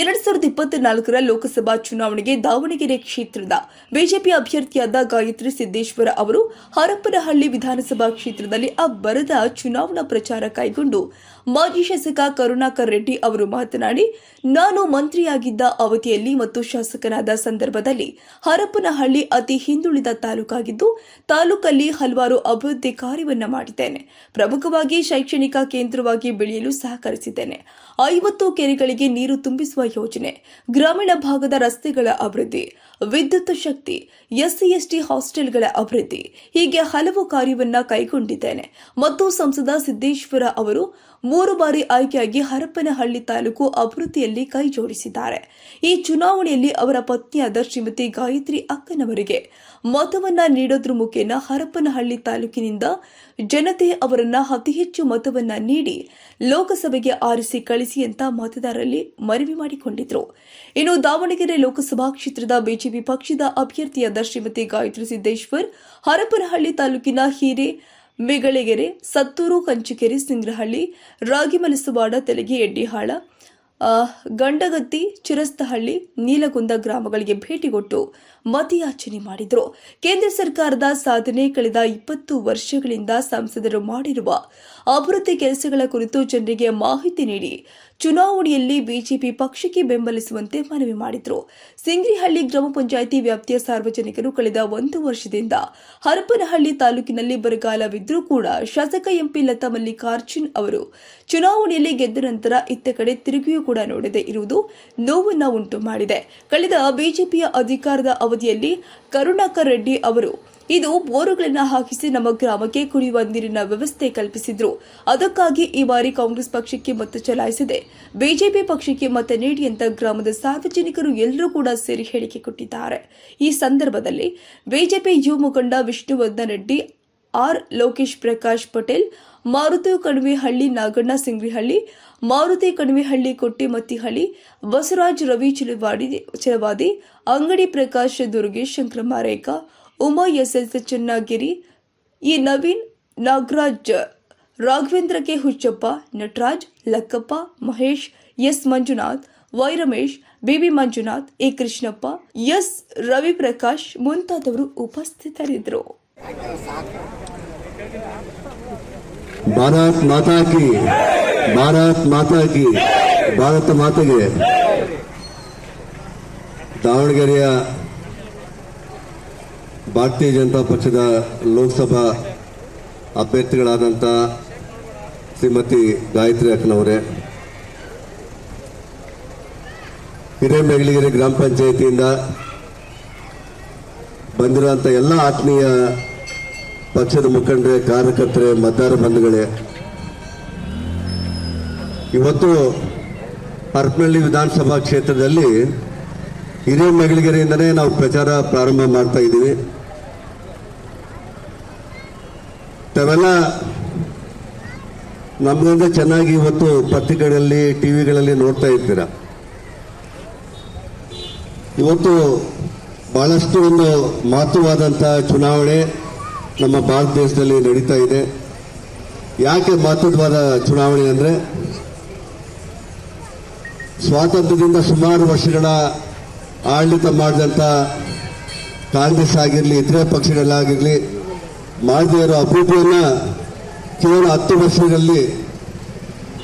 ಎರಡ್ ಸಾವಿರದ ಇಪ್ಪತ್ನಾಲ್ಕರ ಲೋಕಸಭಾ ಚುನಾವಣೆಗೆ ದಾವಣಗೆರೆ ಕ್ಷೇತ್ರದ ಬಿಜೆಪಿ ಅಭ್ಯರ್ಥಿಯಾದ ಗಾಯತ್ರಿ ಸಿದ್ದೇಶ್ವರ ಅವರು ಹರಪನಹಳ್ಳಿ ವಿಧಾನಸಭಾ ಕ್ಷೇತ್ರದಲ್ಲಿ ಅಬ್ಬರದ ಚುನಾವಣಾ ಪ್ರಚಾರ ಕೈಗೊಂಡು ಮಾಜಿ ಶಾಸಕ ಕರುಣಾಕರ್ ರೆಡ್ಡಿ ಅವರು ಮಾತನಾಡಿ, ನಾನು ಮಂತ್ರಿಯಾಗಿದ್ದ ಅವಧಿಯಲ್ಲಿ ಮತ್ತು ಶಾಸಕನಾದ ಸಂದರ್ಭದಲ್ಲಿ ಹರಪನಹಳ್ಳಿ ಅತಿ ಹಿಂದುಳಿದ ತಾಲೂಕಾಗಿದ್ದು, ತಾಲೂಕಲ್ಲಿ ಹಲವಾರು ಅಭಿವೃದ್ಧಿ ಕಾರ್ಯವನ್ನ ಮಾಡಿದ್ದೇನೆ. ಪ್ರಮುಖವಾಗಿ ಶೈಕ್ಷಣಿಕ ಕೇಂದ್ರವಾಗಿ ಬೆಳೆಯಲು ಸಹಕರಿಸಿದ್ದೇನೆ. ಐವತ್ತು ಕೆರೆಗಳಿಗೆ ನೀರು ತುಂಬಿಸುವ ಯೋಜನೆ. ಗ್ರಾಮೀಣ ಭಾಗದ ರಸ್ತೆಗಳ ಅಭಿವೃದ್ಧಿ. ವಿದ್ಯುತ್ ಶಕ್ತಿ ಎಸ್ಸಿ ಎಸ್ಟಿ ಹಾಸ್ಟೆಲ್ಗಳ ಅಭಿವೃದ್ಧಿ, ಹೀಗೆ ಹಲವು ಕಾರ್ಯವನ್ನ ಕೈಗೊಂಡಿದ್ದೇನೆ. ಮತ್ತು ಸಂಸದ ಸಿದ್ದೇಶ್ವರ ಅವರು ಮೂರು ಬಾರಿ ಆಯ್ಕೆಯಾಗಿ ಹರಪನಹಳ್ಳಿ ತಾಲೂಕು ಅಭಿವೃದ್ಧಿಯಲ್ಲಿ ಕೈಜೋಡಿಸಿದ್ದಾರೆ ಈ ಚುನಾವಣೆಯಲ್ಲಿ ಅವರ ಪತ್ನಿಯಾದ ಶ್ರೀಮತಿ ಗಾಯತ್ರಿ ಅಕ್ಕನವರಿಗೆ ಮತವನ್ನ ನೀಡೋದ್ರ ಮುಖೇನ ಹರಪನಹಳ್ಳಿ ತಾಲೂಕಿನಿಂದ ಜನತೆ ಅವರನ್ನ ಅತಿ ಹೆಚ್ಚು ಮತವನ್ನ ನೀಡಿ ಲೋಕಸಭೆಗೆ ಆರಿಸಿ ಕಳಿಸಿ ಅಂತ ಮತದಾರರಲ್ಲಿ ಮನವಿ ಮಾಡಿಕೊಂಡಿದ್ರು. ಇನ್ನು ದಾವಣಗೆರೆ ಲೋಕಸಭಾ ಕ್ಷೇತ್ರದ ಬಿಜೆಪಿ ಪಕ್ಷದ ಅಭ್ಯರ್ಥಿಯಾದ ಶ್ರೀಮತಿ ಗಾಯತ್ರಿ ಸಿದ್ದೇಶ್ವರ್, ಹರಪನಹಳ್ಳಿ ತಾಲೂಕಿನ ಹೀರೆ ಮೆಗಳಗೆರೆ, ಸತ್ತೂರು ಕಂಚಿಕೆರೆ, ಸಿಂಗ್ರಹಳ್ಳಿ ರಾಗಿಮಲಸುವಾಡ ತೆಲಗಿ ಎಡ್ಡಿಹಾಳ ಗಂಡಗತ್ತಿ, ಚಿರಸ್ತಹಳ್ಳಿ, ನೀಲಗುಂದ ಗ್ರಾಮಗಳಿಗೆ ಭೇಟಿ ಕೊಟ್ಟು ಮತಯಾಚನೆ ಮಾಡಿದರು. ಕೇಂದ್ರ ಸರ್ಕಾರದ ಸಾಧನೆ ಕಳೆದ ಇಪ್ಪತ್ತು ವರ್ಷಗಳಿಂದ ಸಂಸದರು ಮಾಡಿರುವ ಅಭಿವೃದ್ಧಿ ಕೆಲಸಗಳ ಕುರಿತು ಜನರಿಗೆ ಮಾಹಿತಿ ನೀಡಿ ಚುನಾವಣೆಯಲ್ಲಿ ಬಿಜೆಪಿ ಪಕ್ಷಕ್ಕೆ ಬೆಂಬಲಿಸುವಂತೆ ಮನವಿ ಮಾಡಿದರು. ಸಿಂಗ್ರಿಹಳ್ಳಿ ಗ್ರಾಮ ಪಂಚಾಯಿತಿ ವ್ಯಾಪ್ತಿಯ ಸಾರ್ವಜನಿಕರು ಕಳೆದ ಒಂದು ವರ್ಷದಿಂದ ಹರಪನಹಳ್ಳಿ ತಾಲೂಕಿನಲ್ಲಿ ಬರಗಾಲವಿದ್ದರೂ ಕೂಡ ಶಾಸಕ ಎಂಪಿ ಲತಾ ಮಲ್ಲಿಕಾರ್ಜುನ್ ಅವರು ಚುನಾವಣೆಯಲ್ಲಿ ಗೆದ್ದ ನಂತರ ಇತ್ತ ಕಡೆ ತಿರುಗಿಯೂ ಕೂಡ ನೋಡದೆ ಇರುವುದು ನೋವನ್ನು ಉಂಟು ಮಾಡಿದೆ. ಕಳೆದ ಬಿಜೆಪಿಯ ಅಧಿಕಾರದ ಅವಧಿಯಲ್ಲಿ ಕರುಣಾಕರ್ ರೆಡ್ಡಿ ಅವರು ಇದು ಬೋರುಗಳನ್ನು ಹಾಕಿಸಿ ನಮ್ಮ ಗ್ರಾಮಕ್ಕೆ ಕುಡಿಯುವ ನೀರಿನ ವ್ಯವಸ್ಥೆ ಕಲ್ಪಿಸಿದ್ರು. ಅದಕ್ಕಾಗಿ ಈ ಬಾರಿ ಕಾಂಗ್ರೆಸ್ ಪಕ್ಷಕ್ಕೆ ಮತ ಚಲಾಯಿಸಿದೆ. ಬಿಜೆಪಿ ಪಕ್ಷಕ್ಕೆ ಮತ ನೀಡಿ ಅಂತ ಗ್ರಾಮದ ಸಾರ್ವಜನಿಕರು ಎಲ್ಲರೂ ಕೂಡ ಸೇರಿ ಹೇಳಿಕೆ ಕೊಟ್ಟಿದ್ದಾರೆ. ಈ ಸಂದರ್ಭದಲ್ಲಿ ಬಿಜೆಪಿ ಯುವ ಮುಖಂಡ ವಿಷ್ಣುವರ್ಧನ್ ರೆಡ್ಡಿ, ಆರ್ ಲೋಕೇಶ್ ಪ್ರಕಾಶ್ ಪಟೇಲ್, ಮಾರುತಿ ಕಣಿವೆಹಳ್ಳಿ ನಾಗಣ್ಣ ಸಿಂಗ್ವಿಹಳ್ಳಿ, ಮಾರುತಿ ಕಣಿವೆಹಳ್ಳಿ ಕೊಟ್ಟಿಮತ್ತಿಹಳ್ಳಿ, ಬಸವರಾಜ್ ರವಿ ಚಿಲವಾಡಿ, ಚಿಲವಾದಿ, ಅಂಗಡಿ ಪ್ರಕಾಶ್ ದುರ್ಗೇಶ್ ಶಂಕರಮಾರೇಕ ಉಮಾ ಎಸ್ಎಸ್ ಚನ್ನಗಿರಿ. ಈ Naveen Nagaraj Raghavendra K Huchappa, Nataraj, Lakkappa, Mahesh, S Manjunath Y Ramesh BB Manjunath, A Krishnappa, S Raviprakash ಮುಂತಾದವರು ಉಪಸ್ಥಿತರಿದ್ದರು. ಭಾರತ್ ಮಾತಾ ಕಿ, ಭಾರತ್ ಮಾತಾ ಕಿ, ಭಾರತ ಮಾತೆಗೆ ದಾವಣಗೆರೆಯ ಭಾರತೀಯ ಜನತಾ ಪಕ್ಷದ ಲೋಕಸಭಾ ಅಭ್ಯರ್ಥಿಗಳಾದಂಥ ಶ್ರೀಮತಿ ಗಾಯತ್ರಿ ಅಕ್ಕನವರೇ. ಹಿರೇಮೆಗಳಿಗೆರೆ ಗ್ರಾಮ ಪಂಚಾಯಿತಿಯಿಂದ ಬಂದಿರುವಂಥ ಎಲ್ಲ ಆತ್ಮೀಯ ಪಕ್ಷದ ಮುಖಂಡರೇ, ಕಾರ್ಯಕರ್ತರೇ, ಮತದಾರ ಬಂಧುಗಳೇ. ಇವತ್ತು ಹರಪನಹಳ್ಳಿ ವಿಧಾನಸಭಾ ಕ್ಷೇತ್ರದಲ್ಲಿ ಹಿರೇಮೆಗಳಿಗೆರೆಯಿಂದನೇ ನಾವು ಪ್ರಚಾರ ಪ್ರಾರಂಭ ಮಾಡ್ತಾ ಇದ್ದೀವಿ. ತಾವೆಲ್ಲ ನಮ್ಗಿಂತ ಚೆನ್ನಾಗಿ ಇವತ್ತು ಪತ್ರಿಕೆಗಳಲ್ಲಿ, ಟಿವಿಗಳಲ್ಲಿ ನೋಡ್ತಾ ಇರ್ತೀರ? ಇವತ್ತು ಬಹಳಷ್ಟು ಒಂದು ಮಹತ್ವವಾದಂಥ ಚುನಾವಣೆ ನಮ್ಮ ಭಾರತ ದೇಶದಲ್ಲಿ ನಡೀತಾ ಇದೆ. ಯಾಕೆ ಮಹತ್ವವಾದ ಚುನಾವಣೆ ಅಂದರೆ, ಸ್ವಾತಂತ್ರ್ಯದಿಂದ ಸುಮಾರು ವರ್ಷಗಳ ಆಡಳಿತ ಮಾಡಿದಂಥ ಕಾಂಗ್ರೆಸ್ ಆಗಿರಲಿ, ಇತರೆ ಪಕ್ಷಗಳಾಗಿರಲಿ ಮಾಡದೇ ಅಭಿವೃದ್ಧಿಯನ್ನು ಕೇವಲ ಹತ್ತು ವರ್ಷದಲ್ಲಿ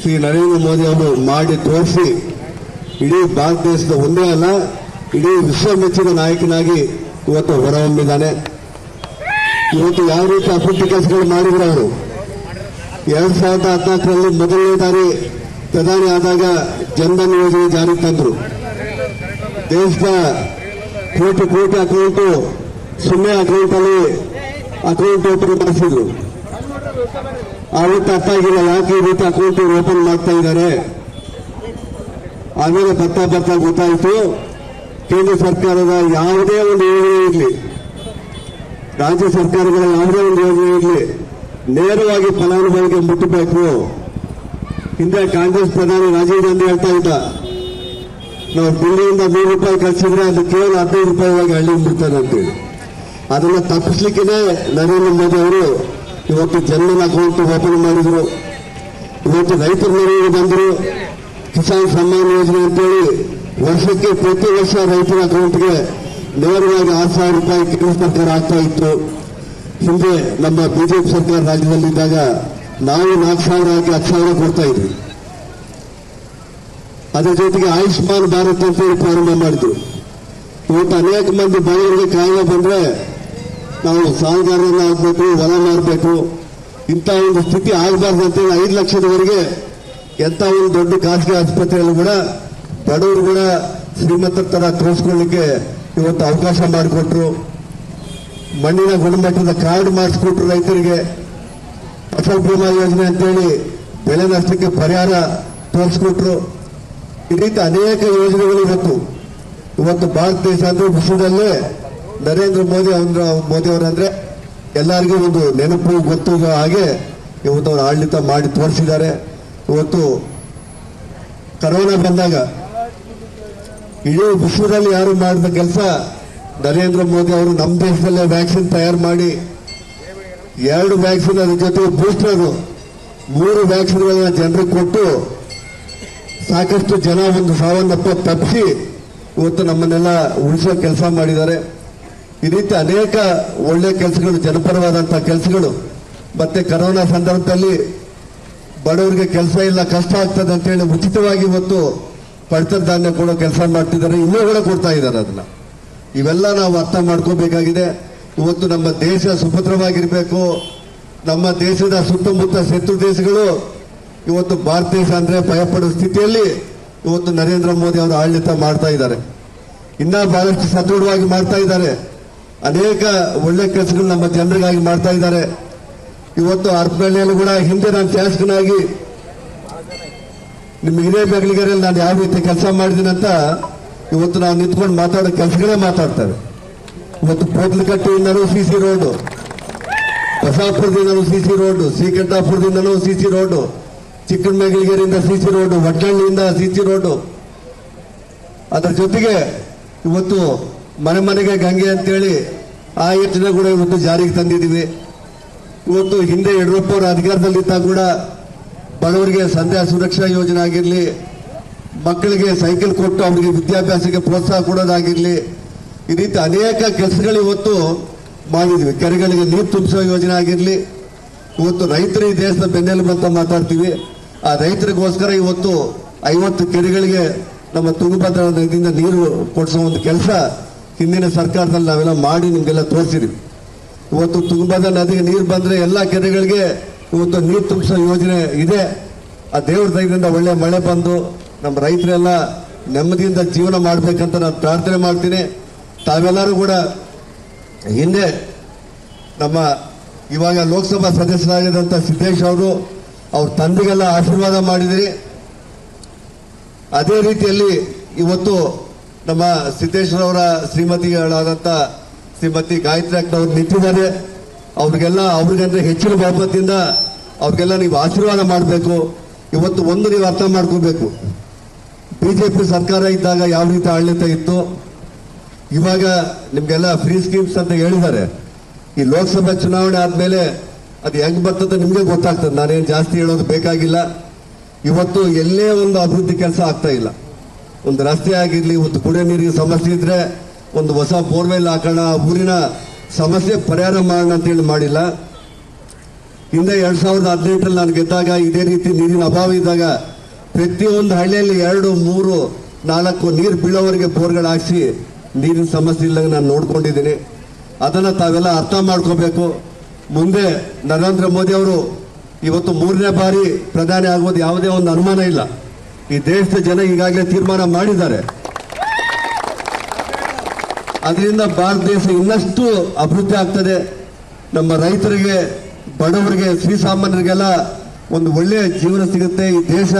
ಶ್ರೀ ನರೇಂದ್ರ ಮೋದಿ ಅವರು ಮಾಡಿ ತೋರಿಸಿ, ಇಡೀ ಭಾರತ ದೇಶದ ಒಂದೇ ಅಲ್ಲ, ಇಡೀ ವಿಶ್ವ ಮೆಚ್ಚಿನ ನಾಯಕನಾಗಿ ಇವತ್ತು ಹೊರಹೊಮ್ಮಿದ್ದಾನೆ. ಇವತ್ತು ಯಾವ ರೀತಿ ಅಭಿವೃದ್ಧಿ ಕೆಲಸಗಳು ಮಾಡಿದ್ರು ಅವರು? ಎರಡ್ ಸಾವಿರದ ಹದಿನಾಲ್ಕರಲ್ಲಿ ಮೊದಲನೇ ಬಾರಿ ಪ್ರಧಾನಿ ಆದಾಗ ಜನ್ಧನ್ ಯೋಜನೆ ಜಾರಿಗೆ ತಂದರು. ದೇಶದ ಕೋಟಿ ಕೋಟಿ ಅಕೌಂಟು ಸುಮ್ಮನೆ ಅಕೌಂಟಲ್ಲಿ ಅಕೌಂಟ್ ಓಪನ್ ಮಾಡಿಸಿದ್ರು. ಆವತ್ತು ಅರ್ಥ ಆಗಿಲ್ಲ, ಯಾಕೆ ಈ ರೀತಿ ಅಕೌಂಟ್ ಓಪನ್ ಮಾಡ್ತಾ ಇದ್ದಾರೆ? ಆಮೇಲೆ ಬರ್ತಾ ಬರ್ತಾ ಗೊತ್ತಾಯಿತು, ಕೇಂದ್ರ ಸರ್ಕಾರದ ಯಾವುದೇ ಒಂದು ಯೋಜನೆ ಇರಲಿ, ರಾಜ್ಯ ಸರ್ಕಾರಗಳ ಯಾವುದೇ ಒಂದು ಯೋಜನೆ ಇರಲಿ, ನೇರವಾಗಿ ಫಲಾನುಭವಿಗೆ ಮುಟ್ಟಬೇಕು. ಹಿಂದೆ ಕಾಂಗ್ರೆಸ್ ಪ್ರಧಾನಿ ರಾಜೀವ್ ಗಾಂಧಿ ಹೇಳ್ತಾ ಇದ್ದ ನಾವು ದಿಲ್ಲಿಯಿಂದ ನೂರು ರೂಪಾಯಿ ಕಳಿಸಿದ್ರೆ ಅದು ಕೇವಲ ಹದಿನೈದು ರೂಪಾಯಿ ಹೋಗಿ ಹಳ್ಳಿ ಅಂತ ಅಂತೇಳಿ ಅದನ್ನ ತಪ್ಪಿಸ್ಲಿಕ್ಕೆ ನರೇಂದ್ರ ಮೋದಿ ಅವರು ಇವತ್ತು ಜನರ ಅಕೌಂಟ್ ಓಪನ್ ಮಾಡಿದ್ರು. ಇವತ್ತು ರೈತರ ನೆರವಿಗೆ ಬಂದರು. ಕಿಸಾನ್ ಸಮ್ಮಾನ್ ಯೋಜನೆ ಅಂತೇಳಿ ವರ್ಷಕ್ಕೆ ಪ್ರತಿ ವರ್ಷ ರೈತರ ಅಕೌಂಟ್ಗೆ ನೇರವಾಗಿ ಆರು ಸಾವಿರ ರೂಪಾಯಿ ಕೇಂದ್ರ ಸರ್ಕಾರ ಆಗ್ತಾ ಇತ್ತು. ಹಿಂದೆ ನಮ್ಮ ಬಿಜೆಪಿ ಸರ್ಕಾರ ರಾಜ್ಯದಲ್ಲಿದ್ದಾಗ ನಾವು ನಾಲ್ಕು ಸಾವಿರ ಹಾಕಿ ಹತ್ತು ಸಾವಿರ ಕೊಡ್ತಾ ಇದ್ವಿ. ಅದರ ಜೊತೆಗೆ ಆಯುಷ್ಮಾನ್ ಭಾರತ್ ಅಂತೇಳಿ ಪ್ರಾರಂಭ ಮಾಡಿದ್ರು. ಇವತ್ತು ಅನೇಕ ಮಂದಿ ಬಡವರಿಗೆ ಕಾಯಿಲೆ ಬಂದ್ರೆ ನಾವು ಸಾಲಗಾರರನ್ನ ಆಗ್ಬೇಕು, ಹೊಲ ಮಾಡಬೇಕು ಇಂಥ ಒಂದು ಸ್ಥಿತಿ ಆಗಬಾರ್ದು ಅಂತೇಳಿ ಐದು ಲಕ್ಷದವರೆಗೆ ಎಂಥ ಒಂದು ದೊಡ್ಡ ಖಾಸಗಿ ಆಸ್ಪತ್ರೆಯಲ್ಲಿ ಕೂಡ ಬಡವರು ಕೂಡ ಶ್ರೀಮಂತರ ತರ ತೋರಿಸ್ಕೊಳ್ಳಿಕ್ಕೆ ಇವತ್ತು ಅವಕಾಶ ಮಾಡಿಕೊಟ್ರು. ಮಣ್ಣಿನ ಗುಣಮಟ್ಟದ ಕಾರ್ಡ್ ಮಾಡಿಸ್ಕೊಟ್ರು ರೈತರಿಗೆ. ಫಸಲ್ ಭೀಮಾ ಯೋಜನೆ ಅಂತೇಳಿ ಬೆಳೆ ನಷ್ಟಕ್ಕೆ ಪರಿಹಾರ ತೋರಿಸ್ಕೊಟ್ರು. ಈ ರೀತಿ ಅನೇಕ ಯೋಜನೆಗಳು ಇವತ್ತು. ಇವತ್ತು ಭಾರತ ದೇಶ ಅಂದ್ರೆ ವಿಶ್ವದಲ್ಲೇ ನರೇಂದ್ರ ಮೋದಿ ಅವ್ರ, ಮೋದಿ ಅವರಂದ್ರೆ ಎಲ್ಲರಿಗೂ ಒಂದು ನೆನಪು, ಗೊತ್ತು ಹಾಗೆ ಇವತ್ತು ಅವರು ಆಡಳಿತ ಮಾಡಿ ತೋರಿಸಿದ್ದಾರೆ. ಇವತ್ತು ಕರೋನಾ ಬಂದಾಗ ಇಡೀ ವಿಶ್ವದಲ್ಲಿ ಯಾರು ಮಾಡಿದ ಕೆಲಸ ನರೇಂದ್ರ ಮೋದಿ ಅವರು ನಮ್ಮ ದೇಶದಲ್ಲೇ ವ್ಯಾಕ್ಸಿನ್ ತಯಾರು ಮಾಡಿ ಎರಡು ವ್ಯಾಕ್ಸಿನ್ ಅದ್ರ ಜೊತೆ ಬೂಸ್ಟರ್ ಮೂರು ವ್ಯಾಕ್ಸಿನ್ಗಳನ್ನ ಜನರಿಗೆ ಕೊಟ್ಟು ಸಾಕಷ್ಟು ಜನ ಒಂದು ಸಾವನ್ನಪ್ಪ ತಪ್ಪಿಸಿ ಇವತ್ತು ನಮ್ಮನ್ನೆಲ್ಲ ಉಳಿಸೋ ಕೆಲಸ ಮಾಡಿದ್ದಾರೆ. ಈ ರೀತಿ ಅನೇಕ ಒಳ್ಳೆ ಕೆಲಸಗಳು ಜನಪರವಾದಂತಹ ಕೆಲಸಗಳು, ಮತ್ತೆ ಕರೋನಾ ಸಂದರ್ಭದಲ್ಲಿ ಬಡವರಿಗೆ ಕೆಲಸ ಇಲ್ಲ, ಕಷ್ಟ ಆಗ್ತದೆ ಅಂತೇಳಿ ಉಚಿತವಾಗಿ ಇವತ್ತು ಪಡಿತರ ಧಾನ್ಯ ಕೊಡೋ ಕೆಲಸ ಮಾಡ್ತಿದ್ದಾರೆ. ಇನ್ನೂ ಕೂಡ ಕೊಡ್ತಾ ಇದ್ದಾರೆ ಅದನ್ನ. ಇವೆಲ್ಲ ನಾವು ಅರ್ಥ ಮಾಡ್ಕೋಬೇಕಾಗಿದೆ. ಇವತ್ತು ನಮ್ಮ ದೇಶ ಸುಭದ್ರವಾಗಿರಬೇಕು. ನಮ್ಮ ದೇಶದ ಸುತ್ತಮುತ್ತ ಶತ್ರು ದೇಶಗಳು ಇವತ್ತು ಭಾರತ ದೇಶ ಅಂದ್ರೆ ಭಯಪಡುವ ಸ್ಥಿತಿಯಲ್ಲಿ ಇವತ್ತು ನರೇಂದ್ರ ಮೋದಿ ಅವರು ಆಡಳಿತ ಮಾಡ್ತಾ ಇದ್ದಾರೆ. ಇನ್ನ ಬಹಳಷ್ಟು ಸದೃಢವಾಗಿ ಮಾಡ್ತಾ ಇದ್ದಾರೆ. ಅನೇಕ ಒಳ್ಳೆ ಕೆಲಸಗಳು ನಮ್ಮ ಜನರಿಗಾಗಿ ಮಾಡ್ತಾ ಇದ್ದಾರೆ. ಇವತ್ತು ಅರ್ಪಣೆಯಲ್ಲಿ ಕೂಡ ಹಿಂದೆ ನಾನು ಶಾಸಕನಾಗಿ ನಿಮ್ಮ ಹಿರಿಯ ಬೆಗಳಿಗೆರೆಯಲ್ಲಿ ನಾನು ಯಾವ ರೀತಿ ಕೆಲಸ ಮಾಡಿದ್ದೀನಿ ಅಂತ ಇವತ್ತು ನಾವು ನಿಂತ್ಕೊಂಡು ಮಾತಾಡೋ ಕೆಲಸಗಳೇ ಮಾತಾಡ್ತಾರೆ ಇವತ್ತು ಪೋತ್ಲಕಟ್ಟೆಯಿಂದನೂ ಸಿ ಸಿ ರೋಡು ಬಸಾಪುರದಿಂದನೂ ಸಿ ಸಿ ರೋಡು, ಶ್ರೀಕಂಠಾಪುರದಿಂದನೂ ಸಿ ಸಿ ರೋಡು ಚಿಕ್ಕಮಗಳೂರಿನಿಂದ ಸಿ ಸಿ ರೋಡು ಒಡ್ಡಳ್ಳಿಯಿಂದ ಸಿ ಸಿ ರೋಡು ಅದರ ಜೊತೆಗೆ ಇವತ್ತು ಮನೆ ಮನೆಗೆ ಗಂಗೆ ಅಂತೇಳಿ ಆ ಯೋಜನೆ ಕೂಡ ಇವತ್ತು ಜಾರಿಗೆ ತಂದಿದ್ದೀವಿ. ಇವತ್ತು ಹಿಂದೆ ಯಡಿಯೂರಪ್ಪ ಅವರ ಅಧಿಕಾರದಲ್ಲಿದ್ದಾಗ ಕೂಡ ಬಡವರಿಗೆ ಸಂಧ್ಯಾ ಸುರಕ್ಷಾ ಯೋಜನೆ ಆಗಿರಲಿ, ಮಕ್ಕಳಿಗೆ ಸೈಕಲ್ ಕೊಟ್ಟು ಅವರಿಗೆ ವಿದ್ಯಾಭ್ಯಾಸಕ್ಕೆ ಪ್ರೋತ್ಸಾಹ ಕೊಡೋದಾಗಿರಲಿ, ಈ ರೀತಿ ಅನೇಕ ಕೆಲಸಗಳು ಇವತ್ತು ಮಾಡಿದ್ವಿ. ಕೆರೆಗಳಿಗೆ ನೀರು ತುಂಬಿಸೋ ಯೋಜನೆ ಆಗಿರಲಿ, ಇವತ್ತು ರೈತರು ಈ ದೇಶದ ಬೆನ್ನೆಲುಬು ಅಂತ ಮಾತಾಡ್ತೀವಿ. ಆ ರೈತರಿಗೋಸ್ಕರ ಇವತ್ತು ಐವತ್ತು ಕೆರೆಗಳಿಗೆ ನಮ್ಮ ತುಂಗಭದ್ರಾ ನದಿಯಿಂದ ನೀರು ಕೊಡಿಸೋ ಒಂದು ಕೆಲಸ ಹಿಂದಿನ ಸರ್ಕಾರದಲ್ಲಿ ನಾವೆಲ್ಲ ಮಾಡಿ ನಿಮಗೆಲ್ಲ ತೋರಿಸಿದ್ವಿ. ಇವತ್ತು ತುಂಗಭದ್ರಾ ನದಿಗೆ ನೀರು ಬಂದರೆ ಎಲ್ಲ ಕೆರೆಗಳಿಗೆ ಇವತ್ತು ನೀರು ತುಂಬಿಸೋ ಯೋಜನೆ ಇದೆ. ಆ ದೇವ್ರ ದಯದಿಂದ ಒಳ್ಳೆ ಮಳೆ ಬಂದು ನಮ್ಮ ರೈತರೆಲ್ಲ ನೆಮ್ಮದಿಯಿಂದ ಜೀವನ ಮಾಡಬೇಕಂತ ನಾನು ಪ್ರಾರ್ಥನೆ ಮಾಡ್ತೀನಿ. ತಾವೆಲ್ಲರೂ ಕೂಡ ಹಿಂದೆ ನಮ್ಮ ಇವಾಗ ಲೋಕಸಭಾ ಸದಸ್ಯರಾಗಿದ್ದಂಥ ಸಿದ್ದೇಶ್ ಅವರು ಅವ್ರ ತಂದೆಗೆಲ್ಲ ಆಶೀರ್ವಾದ ಮಾಡಿದಿರಿ. ಅದೇ ರೀತಿಯಲ್ಲಿ ಇವತ್ತು ನಮ್ಮ ಸಿದ್ದೇಶ್ವರವರ ಶ್ರೀಮತಿಗಳಾದಂಥ ಶ್ರೀಮತಿ ಗಾಯತ್ರಿ ಅಕ್ಕನವ್ರು ನಿಂತಿದ್ದಾರೆ. ಅವ್ರಿಗೆಲ್ಲ, ಅವ್ರಿಗಂದ್ರೆ ಹೆಚ್ಚಿನ ಬಹುಮತದಿಂದ ಅವ್ರಿಗೆಲ್ಲ ನೀವು ಆಶೀರ್ವಾದ ಮಾಡಬೇಕು. ಇವತ್ತು ಒಂದು ನೀವು ಅರ್ಥ ಮಾಡ್ಕೋಬೇಕು. ಬಿಜೆಪಿ ಸರ್ಕಾರ ಇದ್ದಾಗ ಯಾವ ರೀತಿ ಆಡಳಿತ ಇತ್ತು? ಇವಾಗ ನಿಮಗೆಲ್ಲ ಫ್ರೀ ಸ್ಕೀಮ್ಸ್ ಅಂತ ಹೇಳಿದ್ದಾರೆ. ಈ ಲೋಕಸಭಾ ಚುನಾವಣೆ ಆದ್ಮೇಲೆ ಅದು ಹೆಂಗ್ ಬರ್ತದೆ ನಿಮ್ಗೆ ಗೊತ್ತಾಗ್ತದೆ. ನಾನೇನು ಜಾಸ್ತಿ ಹೇಳೋದು ಬೇಕಾಗಿಲ್ಲ. ಇವತ್ತು ಎಲ್ಲೇ ಒಂದು ಅಭಿವೃದ್ಧಿ ಕೆಲಸ ಆಗ್ತಾ ಇಲ್ಲ. ಒಂದು ರಸ್ತೆ ಆಗಿರ್ಲಿ, ಒಂದು ಕುಡಿಯೋ ನೀರಿಗೆ ಸಮಸ್ಯೆ ಇದ್ರೆ ಒಂದು ಹೊಸ ಬೋರ್ವೆಲ್ ಹಾಕೋಣ ಆ ಊರಿನ ಸಮಸ್ಯೆ ಪರಿಹಾರ ಮಾಡೋಣ ಅಂತೇಳಿ ಮಾಡಿಲ್ಲ. ಹಿಂದೆ ಎರಡ್ ಸಾವಿರದ ಹದಿನೆಂಟರಲ್ಲಿ ನಾನು ಗೆದ್ದಾಗ ಇದೇ ರೀತಿ ನೀರಿನ ಅಭಾವ ಇದ್ದಾಗ ಪ್ರತಿಯೊಂದು ಹಳ್ಳಿಯಲ್ಲಿ ಎರಡು, ಮೂರು, ನಾಲ್ಕು ನೀರು ಬೀಳೋವರೆಗೆ ಬೋರ್ಗಳು ಹಾಕ್ಸಿ ನೀರಿನ ಸಮಸ್ಯೆ ಇಲ್ಲ ನಾನು ನೋಡ್ಕೊಂಡಿದ್ದೀನಿ. ಅದನ್ನು ತಾವೆಲ್ಲ ಅರ್ಥ ಮಾಡ್ಕೋಬೇಕು. ಮುಂದೆ ನರೇಂದ್ರ ಮೋದಿ ಅವರು ಇವತ್ತು ಮೂರನೇ ಬಾರಿ ಪ್ರಧಾನಿ ಆಗೋದು ಯಾವುದೇ ಒಂದು ಅನುಮಾನ ಇಲ್ಲ. ಈ ದೇಶದ ಜನ ಈಗಾಗಲೇ ತೀರ್ಮಾನ ಮಾಡಿದ್ದಾರೆ. ಅದರಿಂದ ಭಾರತ ದೇಶ ಇನ್ನಷ್ಟು ಅಭಿವೃದ್ಧಿ ಆಗ್ತದೆ. ನಮ್ಮ ರೈತರಿಗೆ, ಬಡವರಿಗೆ, ಶ್ರೀಸಾಮಾನ್ಯರಿಗೆಲ್ಲ ಒಂದು ಒಳ್ಳೆಯ ಜೀವನ ಸಿಗುತ್ತೆ. ಈ ದೇಶ